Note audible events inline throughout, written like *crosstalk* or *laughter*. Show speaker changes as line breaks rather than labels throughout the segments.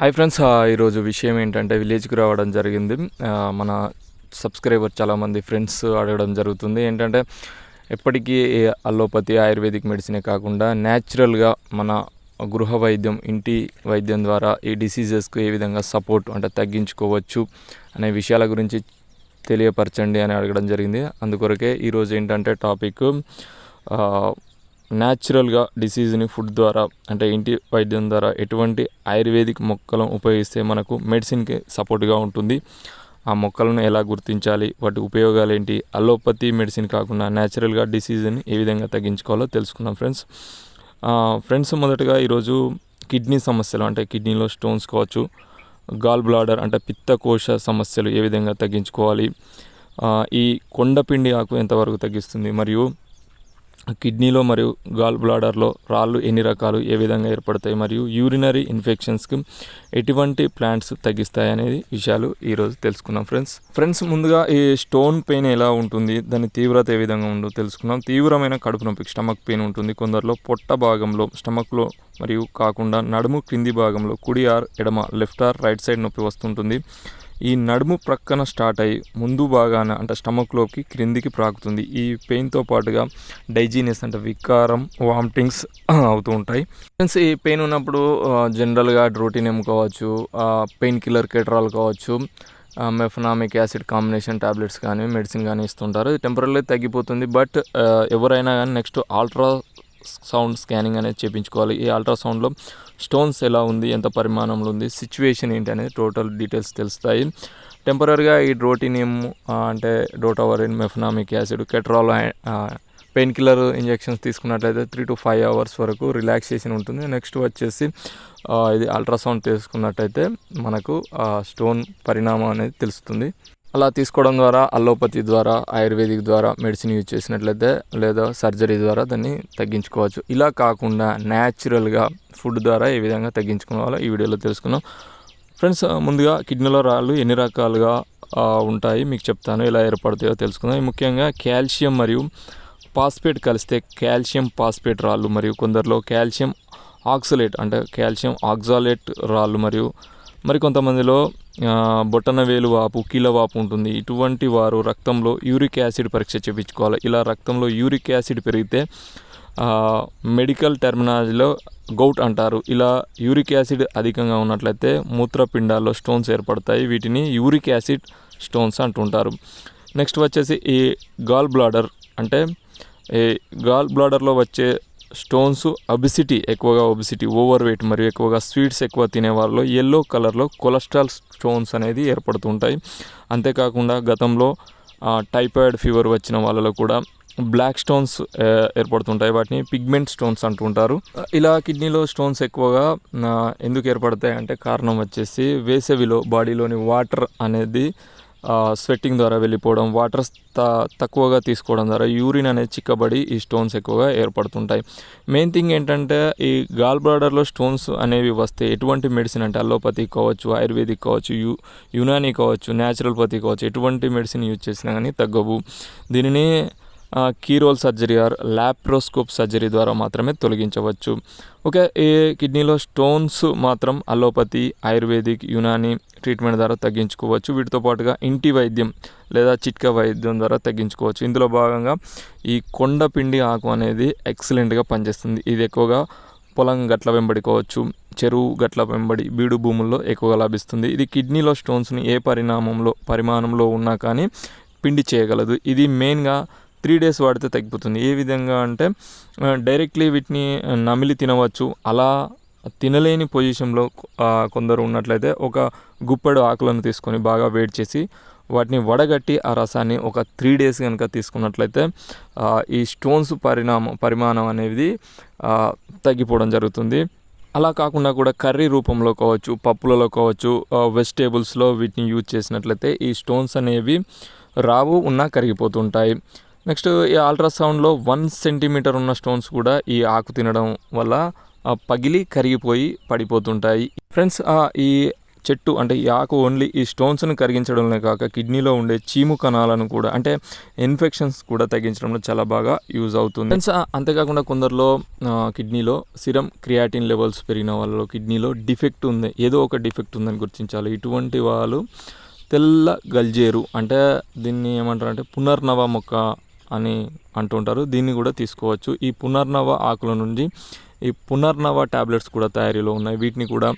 Hi friends ఈరోజు విషయం ఏంటంటే విలేజ్కి రావడం జరిగింది. మన సబ్స్క్రైబర్ చాలామంది ఫ్రెండ్స్ అడగడం జరుగుతుంది. ఏంటంటే ఎప్పటికీ ఈ అల్లోపతి ఆయుర్వేదిక్ మెడిసినే కాకుండా న్యాచురల్గా మన గృహ వైద్యం ఇంటి వైద్యం ద్వారా ఈ డిసీజెస్కు ఏ విధంగా సపోర్ట్ అంటే తగ్గించుకోవచ్చు అనే విషయాల గురించి తెలియపరచండి అని అడగడం జరిగింది. అందుకొరకే ఈరోజు ఏంటంటే టాపిక్ న్యాచురల్గా డిసీజ్ని ఫుడ్ ద్వారా అంటే ఇంటి వైద్యం ద్వారా ఎటువంటి ఆయుర్వేదిక్ మొక్కలను ఉపయోగిస్తే మనకు మెడిసిన్కి సపోర్ట్గా ఉంటుంది. ఆ మొక్కలను ఎలా గుర్తించాలి? వాటి ఉపయోగాలు ఏంటి అలోపతి మెడిసిన్ కాకుండా న్యాచురల్గా డిసీజ్ని ఏ విధంగా తగ్గించుకోవాలో తెలుసుకున్నాం ఫ్రెండ్స్. ఫ్రెండ్స్ మొదటగా ఈరోజు కిడ్నీ సమస్యలు అంటే కిడ్నీలో స్టోన్స్ కావచ్చు గాల్ బ్లాడర్ అంటే పిత్తకోశ సమస్యలు ఏ విధంగా తగ్గించుకోవాలి? ఈ కొండపిండి ఆకు ఎంతవరకు తగ్గిస్తుంది? మరియు కిడ్నీలో మరియు గాల్ బ్లాడర్లో రాళ్ళు ఎన్ని రకాలు ఏ విధంగా ఏర్పడతాయి మరియు యూరినరీ ఇన్ఫెక్షన్స్కి ఎటువంటి ప్లాంట్స్ తగ్గిస్తాయి అనేది విషయాలు ఈరోజు తెలుసుకున్నాం ఫ్రెండ్స్. ఫ్రెండ్స్ ముందుగా ఈ స్టోన్ పెయిన్ ఎలా ఉంటుంది దాని తీవ్రత ఏ విధంగా ఉందో తెలుసుకున్నాం తీవ్రమైన కడుపు నొప్పి స్టమక్ పెయిన్ ఉంటుంది. కొందరిలో పొట్ట భాగంలో స్టమక్లో మరియు కాకుండా నడుము క్రింది భాగంలో కుడి ఆర్ ఎడమ లెఫ్ట్ ఆర్ రైట్ సైడ్ నొప్పి వస్తుంటుంది. ఈ నడుము ప్రక్కన స్టార్ట్ అయ్యి ముందు భాగాన అంటే స్టమక్లోకి క్రిందికి ప్రాకుతుంది. ఈ పెయిన్తో పాటుగా డైజీనెస్ అంటే వికారం వామిటింగ్స్ *clears throat* అవుతూ ఉంటాయి. ఫ్రెండ్స్ ఈ పెయిన్ ఉన్నప్పుడు జనరల్గా డ్రోటినియం కావచ్చు పెయిన్ కిల్లర్ కెట్రాల్ కావచ్చు మెఫనామిక్ యాసిడ్ కాంబినేషన్ టాబ్లెట్స్ కానీ మెడిసిన్ కానీ ఇస్తుంటారు. ఇది టెంపరీ తగ్గిపోతుంది. బట్ ఎవరైనా కానీ నెక్స్ట్ ఆల్ట్రా సౌండ్ స్కానింగ్ అనేది చేయించుకోవాలి ఈ అల్ట్రాసౌండ్లో స్టోన్స్ ఎలా ఉంది ఎంత పరిమాణంలో ఉంది సిచ్యువేషన్ ఏంటి అనేది టోటల్ డీటెయిల్స్ తెలుస్తాయి. టెంపరీగా ఈ డ్రోటినియం అంటే drotaverine mefenamic acid Ketorol pain killer injections తీసుకున్నట్లయితే త్రీ టు ఫైవ్ అవర్స్ వరకు రిలాక్సేషన్ ఉంటుంది. నెక్స్ట్ వచ్చేసి ఇది అల్ట్రాసౌండ్ తీసుకున్నట్టయితే మనకు స్టోన్ పరిణామం అనేది తెలుస్తుంది. అలా తీసుకోవడం ద్వారా అల్లోపతి ద్వారా ఆయుర్వేదిక్ ద్వారా మెడిసిన్ యూజ్ చేసినట్లయితే లేదా సర్జరీ ద్వారా దాన్ని తగ్గించుకోవచ్చు. ఇలా కాకుండా న్యాచురల్గా ఫుడ్ ద్వారా ఏ విధంగా తగ్గించుకోవాలో ఈ వీడియోలో తెలుసుకున్నాం ఫ్రెండ్స్ ముందుగా కిడ్నీలో రాళ్ళు ఎన్ని రకాలుగా ఉంటాయి మీకు చెప్తాను ఎలా ఏర్పడతాయో తెలుసుకుందాం. ముఖ్యంగా కాల్షియం మరియు పాస్పేట్ కలిస్తే కాల్షియం పాస్పేట్ రాళ్ళు మరియు కొందరిలో కాల్షియం ఆక్సలేట్ అంటే కాల్షియం ఆక్సాలేట్ రాళ్ళు మరియు మరి కొంతమందిలో బొట్టన వేలు వాపు కీళ్ళ వాపు ఉంటుంది. ఇటువంటి వారు రక్తంలో యూరిక్ యాసిడ్ పరీక్ష చేయించుకోవాలి ఇలా రక్తంలో యూరిక్ యాసిడ్ పెరిగితే మెడికల్ టెర్మినాలజీలో గౌట్ అంటారు. ఇలా యూరిక్ యాసిడ్ అధికంగా ఉన్నట్లయితే మూత్రపిండాల్లో స్టోన్స్ ఏర్పడతాయి. వీటిని యూరిక్ యాసిడ్ స్టోన్స్ అంటుంటారు. నెక్స్ట్ వచ్చేసి ఈ గాల్ బ్లాడర్ అంటే ఈ గాల్ బ్లాడర్లో వచ్చే స్టోన్స్ అబిసిటీ ఎక్కువగా ఒబిసిటీ ఓవర్ వెయిట్ మరియు ఎక్కువగా స్వీట్స్ ఎక్కువ తినే వాళ్ళలో ఎల్లో కలర్లో కొలెస్ట్రాల్ స్టోన్స్ అనేది ఏర్పడుతుంటాయి అంతేకాకుండా గతంలో టైఫాయిడ్ ఫీవర్ వచ్చిన వాళ్ళలో కూడా బ్లాక్ స్టోన్స్ ఏర్పడుతుంటాయి వాటిని పిగ్మెంట్ స్టోన్స్ అంటుంటారు. ఇలా కిడ్నీలో స్టోన్స్ ఎక్కువగా ఎందుకు ఏర్పడతాయి అంటే కారణం వచ్చేసి వేసవిలో బాడీలోని వాటర్ అనేది స్వెట్టింగ్ ద్వారా వెళ్ళిపోవడం వాటర్ తక్కువగా తీసుకోవడం ద్వారా యూరిన్ అనేది చిక్కబడి ఈ స్టోన్స్ ఎక్కువగా ఏర్పడుతుంటాయి. మెయిన్ థింగ్ ఏంటంటే ఈ గాల్ బ్లాడర్లో స్టోన్స్ అనేవి వస్తే ఎటువంటి మెడిసిన్ అంటే అల్లోపతి కావచ్చు ఆయుర్వేదిక్ కావచ్చు యు యునానీ కావచ్చు న్యాచురల్పతి కావచ్చు ఎటువంటి మెడిసిన్ యూజ్ చేసినా కానీ తగ్గవు. దీనిని keyhole surgery or laparoscope surgery ద్వారా మాత్రమే తొలగించవచ్చు. ఓకే ఈ కిడ్నీలో స్టోన్స్ మాత్రం అలోపతి ఆయుర్వేదిక్ యునాని ట్రీట్మెంట్ ద్వారా తగ్గించుకోవచ్చు. వీటితో పాటుగా ఇంటి వైద్యం లేదా చిట్కా వైద్యం ద్వారా తగ్గించుకోవచ్చు. ఇందులో భాగంగా ఈ కొండపిండి ఆకు అనేది ఎక్సలెంట్గా పనిచేస్తుంది. ఇది ఎక్కువగా పొలం గట్ల వెంబడి కావచ్చు చెరువు గట్ల వెంబడి బీడు భూముల్లో ఎక్కువగా లభిస్తుంది. ఇది కిడ్నీలో స్టోన్స్ని ఏ పరిణామంలో పరిమాణంలో ఉన్నా కానీ పిండి చేయగలదు. ఇది మెయిన్గా త్రీ డేస్ వాడితే తగ్గిపోతుంది. ఏ విధంగా అంటే డైరెక్ట్లీ వీటిని నమిలి తినవచ్చు. అలా తినలేని పొజిషన్లో కొందరు ఉన్నట్లయితే ఒక గుప్పెడు ఆకులను తీసుకొని బాగా వేడి చేసి వాటిని వడగట్టి ఆ రసాన్ని ఒక త్రీ డేస్ కనుక తీసుకున్నట్లయితే ఈ స్టోన్స్ పరిణామం పరిమాణం అనేది తగ్గిపోవడం జరుగుతుంది. అలా కాకుండా కూడా కర్రీ రూపంలో కావచ్చు పప్పులలో కావచ్చు వెజిటేబుల్స్లో వీటిని యూజ్ చేసినట్లయితే ఈ స్టోన్స్ అనేవి రావు ఉన్నా కరిగిపోతుంటాయి. నెక్స్ట్ ఈ అల్ట్రాసౌండ్లో వన్ సెంటీమీటర్ ఉన్న స్టోన్స్ కూడా ఈ ఆకు తినడం వల్ల ఆ, పగిలి కరిగిపోయి పడిపోతుంటాయి. ఫ్రెండ్స్ ఈ చెట్టు అంటే ఈ ఆకు ఓన్లీ ఈ స్టోన్స్ని కరిగించడంలో కాక కిడ్నీలో ఉండే చీము కణాలను కూడా అంటే ఇన్ఫెక్షన్స్ కూడా తగ్గించడంలో చాలా బాగా యూజ్ అవుతుంది. ఫ్రెండ్స్ అంతేకాకుండా కొందరిలో కిడ్నీలో సిరం క్రియాటిన్ లెవెల్స్ పెరిగిన వాళ్ళలో కిడ్నీలో డిఫెక్ట్ ఉంది. ఏదో ఒక డిఫెక్ట్ ఉందని గుర్తించాలి. ఇటువంటి వాళ్ళు తెల్ల గల్జేరు అంటే దీన్ని ఏమంటారు అంటే పునర్నవ మొక్క అని అంటుంటారు. దీన్ని కూడా తీసుకోవచ్చు. ఈ పునర్నవ ఆకుల నుండి ఈ పునర్నవ టాబ్లెట్స్ కూడా తయారీలో ఉన్నాయి. వీటిని కూడా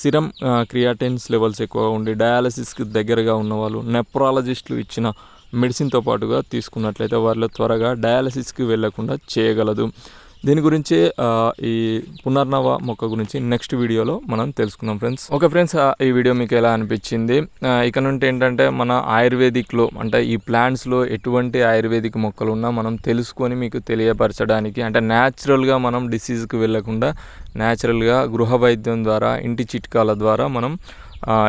సిరం క్రియాటిన్స్ లెవెల్స్ ఎక్కువగా ఉండి డయాలసిస్కి దగ్గరగా ఉన్న వాళ్ళు నెప్రాలజిస్టులు ఇచ్చిన మెడిసిన్తో పాటుగా తీసుకున్నట్లయితే వారిలో త్వరగా డయాలసిస్కి వెళ్ళకుండా చేయగలదు. దీని గురించి ఈ పునర్నవ మొక్క గురించి నెక్స్ట్ వీడియోలో మనం తెలుసుకుందాం ఫ్రెండ్స్. ఓకే ఫ్రెండ్స్ ఈ వీడియో మీకు ఎలా అనిపించింది? ఇక నుండి ఏంటంటే మన ఆయుర్వేదిక్లో అంటే ఈ ప్లాంట్స్లో ఎటువంటి ఆయుర్వేదిక్ మొక్కలు ఉన్నా మనం తెలుసుకొని మీకు తెలియపరచడానికి అంటే న్యాచురల్గా మనం డిసీజ్కి వెళ్ళకుండా న్యాచురల్గా గృహ వైద్యం ద్వారా ఇంటి చిట్కాల ద్వారా మనం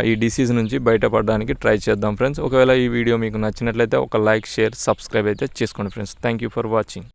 ఈ డిసీజ్ నుంచి బయటపడడానికి ట్రై చేద్దాం ఫ్రెండ్స్. ఒకవేళ ఈ వీడియో మీకు నచ్చినట్లయితే ఒక లైక్ షేర్ సబ్స్క్రైబ్ అయితే చేసుకోండి friends. Thank you for watching